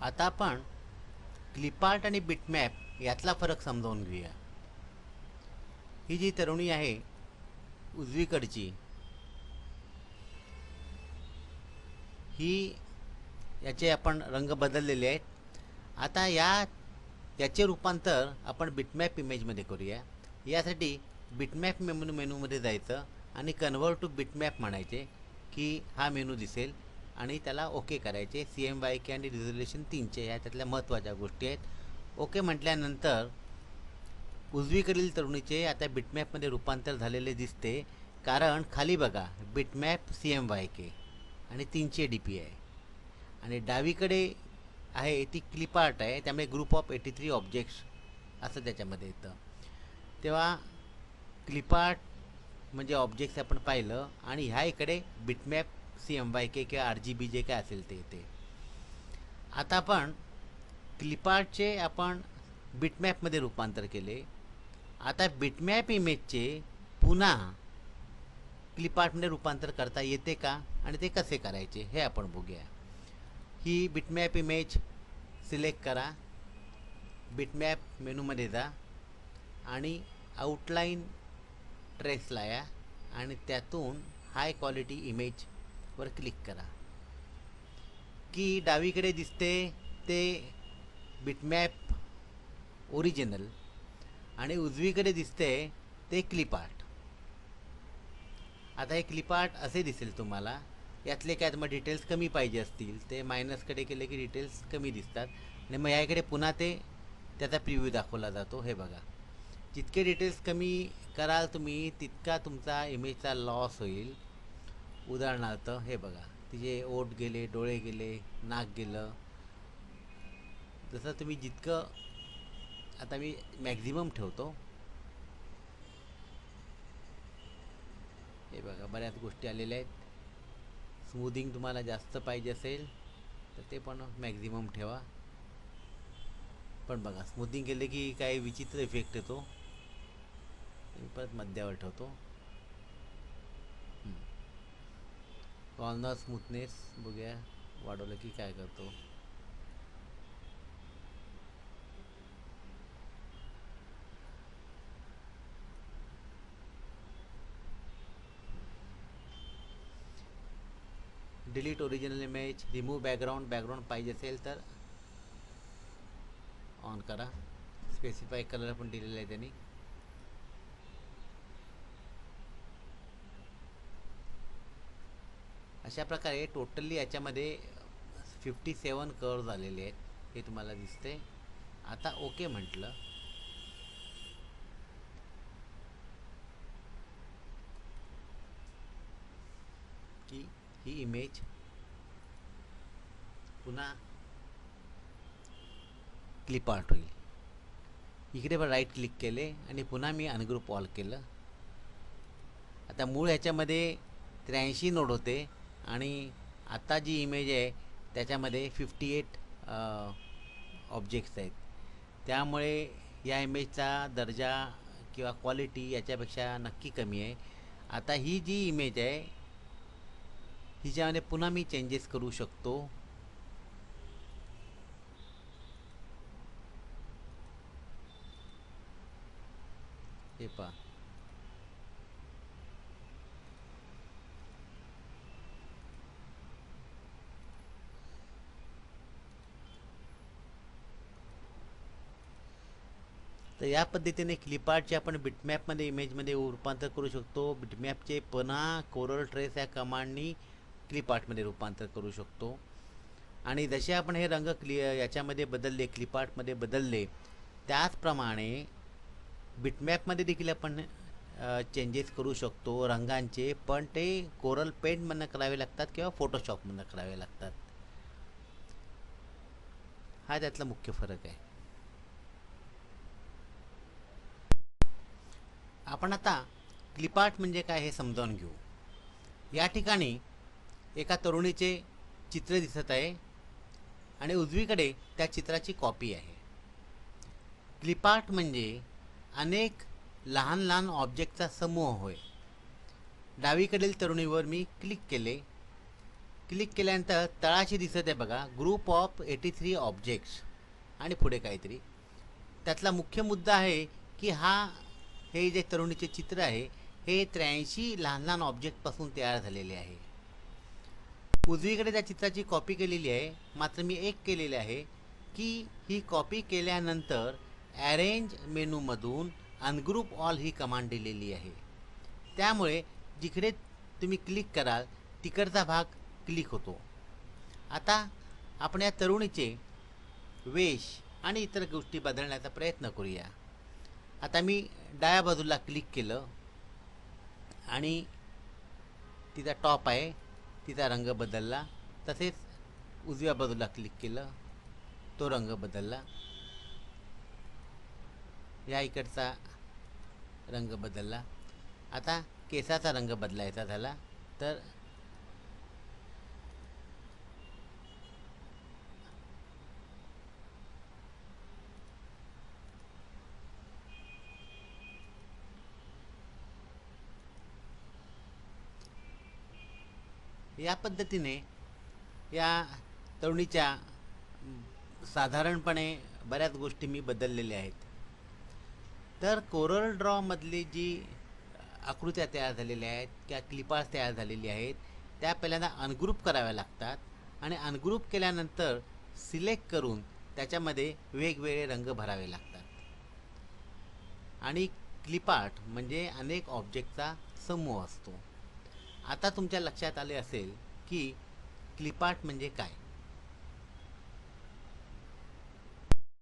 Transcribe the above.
आता आपण क्लिपार्ट आणि बिटमॅप यातला फरक समजावून घेऊया. ही जी तरुणी आहे उजवीकडची ही याचे आपण रंग बदललेले आहेत. आता या याचे रूपांतर आपण बिटमॅप इमेजमध्ये करूया. यासाठी बिटमॅप मेनू मेनूमध्ये जायचं आणि कन्वर्ट टू बिटमॅप म्हणायचे की हा मेनू दिसेल. आणि त्याला ओके करायचे. सी एम वाय के आणि रिझोल्युशन तीनचे ह्या त्यातल्या महत्त्वाच्या गोष्टी आहेत. ओके म्हटल्यानंतर उजवीकडील तरुणीचे आता बिटमॅपमध्ये रूपांतर झालेले दिसते. कारण खाली बघा bitmap C M Y K आणि तीनशे डी पी आहे आणि डावीकडे आहे ती क्लिपार्ट आहे. त्यामुळे group of eighty three objects असं त्याच्यामध्ये येतं. तेव्हा क्लिपार्ट म्हणजे ऑब्जेक्ट्स आपण पाहिलं. आणि ह्या इकडे bitmap C M Y K किंवा आर जी बी जे काय असेल ते येते आता आपण क्लिपार्टचे आपण बिटमॅपमध्ये रूपांतर केले. आता बिटमॅप इमेजचे पुन्हा क्लिपार्टमध्ये रूपांतर करता येते का आणि ते कसे करायचे हे आपण बघूया. ही बिटमॅप इमेज सिलेक्ट करा. बिटमॅप मेनूमध्ये जा आणि आउटलाईन ट्रेसला या आणि त्यातून हाय क्वालिटी इमेज वर क्लिक करा. की डावीकडे दिसते ते बिटमॅप ओरिजिनल आणि उजवीकडे दिसते ते क्लिपार्ट आता हे क्लिपार्ट असे दिसेल तुम्हाला. यातले काय मग डिटेल्स कमी पाहिजे असतील ते मायनसकडे केले की डिटेल्स कमी दिसतात. आणि मग याकडे पुन्हा ते त्याचा प्रिव्ह्यू दाखवला जातो. हे बघा. जितके डिटेल्स कमी कराल तुम्ही तितका तुमचा इमेजचा लॉस होईल. उदाहरणार्थ हे बघा. तिचे ओठ गेले डोळे गेले नाक गेलं. जसं तुम्ही जितकं आता मी मॅक्झिमम ठेवतो. हे बघा बऱ्याच गोष्टी आलेल्या आहेत. स्मूदिंग तुम्हाला जास्त पाहिजे असेल तर ते पण मॅक्झिमम ठेवा. पण बघा स्मूदिंग केले की काही विचित्र इफेक्ट येतो. मी परत मध्यावर ठेवतो. कॉर्नर स्मूथनेस बघूया वाढवलं की काय करतो. Delete original image remove background background पाहिजे असेल तर ऑन करा. स्पेसिफाय कलर पण दिलेला आहे त्यांनी. अशा प्रकारे टोटली याच्यामध्ये फिफ्टी सेवन कर झालेले आहेत. हे तुम्हाला दिसते आता ओके म्हटलं. की ही इमेज पुन्हा क्लिप आर्ट होईल. इकडे पण राईट क्लिक केले आणि पुन्हा मी अनग्रुप ऑल केलं. आता मूळ ह्याच्यामध्ये त्र्याऐंशी नोड होते. आणि आता जी इमेज आहे त्याच्यामध्ये फिफ्टी एट ऑब्जेक्ट्स आहेत. त्यामुळे या इमेजचा दर्जा किंवा क्वालिटी याच्यापेक्षा नक्की कमी आहे. आता ही जी इमेज आहे हिच्यामध्ये पुन्हा मी चेंजेस करू शकतो. हे पहा. तर या पद्धतीने क्लिपार्टचे आपण बिटमॅपमध्ये इमेजमध्ये रूपांतर करू शकतो. बिटमॅपचे पन्हा कोरल ट्रेस या कमांडनी क्लिपार्टमध्ये रूपांतर करू शकतो. आणि जसे आपण हे रंग क्लि याच्यामध्ये बदलले क्लिपार्टमध्ये बदलले त्याचप्रमाणे बिटमॅपमध्ये देखील आपण चेंजेस करू शकतो रंगांचे. पण ते कोरल पेंटमधनं करावे लागतात किंवा फोटोशॉपमधनं करावे लागतात. हा त्यातला मुख्य फरक आहे. आपण आता क्लिपार्ट म्हणजे काय हे समजावून घेऊ. या ठिकाणी एका तरुणीचे चित्र दिसत आहे आणि उजवीकडे त्या चित्राची कॉपी आहे. क्लिपार्ट म्हणजे अनेक लहान लहान ऑब्जेक्टचा समूह होय. डावीकडील तरुणीवर मी क्लिक केले. क्लिक केल्यानंतर तळाशी दिसत आहे बघा group of eighty three objects आणि पुढे काहीतरी. त्यातला मुख्य मुद्दा आहे की हा हे जे तरुणीचे चित्र आहे हे त्र्याऐंशी लहान लहान ऑब्जेक्टपासून तयार झालेले आहे. उजवीकडे त्या चित्राची कॉपी केलेली आहे. मात्र मी एक केलेले आहे की ही कॉपी केल्यानंतर ॲरेंज मेनूमधून अनग्रुप ऑल ही कमांड दिलेली आहे. त्यामुळे जिकडे तुम्ही क्लिक कराल तिकडचा भाग क्लिक होतो. आता आपण या तरुणीचे वेश आणि इतर गोष्टी बदलण्याचा प्रयत्न करूया. आता मी डाव्या बाजूला क्लिक केलं आणि तिचा टॉप आहे तिचा रंग बदलला. तसेच उजव्या बाजूला क्लिक केलं तो रंग बदलला. या इकडचा रंग बदलला. आता केसाचा रंग बदलायचा झाला तर या पद्धतीने या तरुणीच्या साधारणपणे बऱ्याच गोष्टी मी बदललेल्या आहेत. तर कोरल ड्रॉमधली जी आकृत्या तयार झालेल्या आहेत किंवा क्लिपार्स तयार झालेली आहेत त्या पहिल्यांदा अनग्रुप कराव्या लागतात आणि अनग्रुप केल्यानंतर सिलेक्ट करून त्याच्यामध्ये वेगवेगळे रंग भरावे लागतात. आणि क्लिपार्ट म्हणजे अनेक ऑब्जेक्टचा समूह असतो. आता तुमच्या लक्षात आले असेल की क्लिपार्ट म्हणजे काय?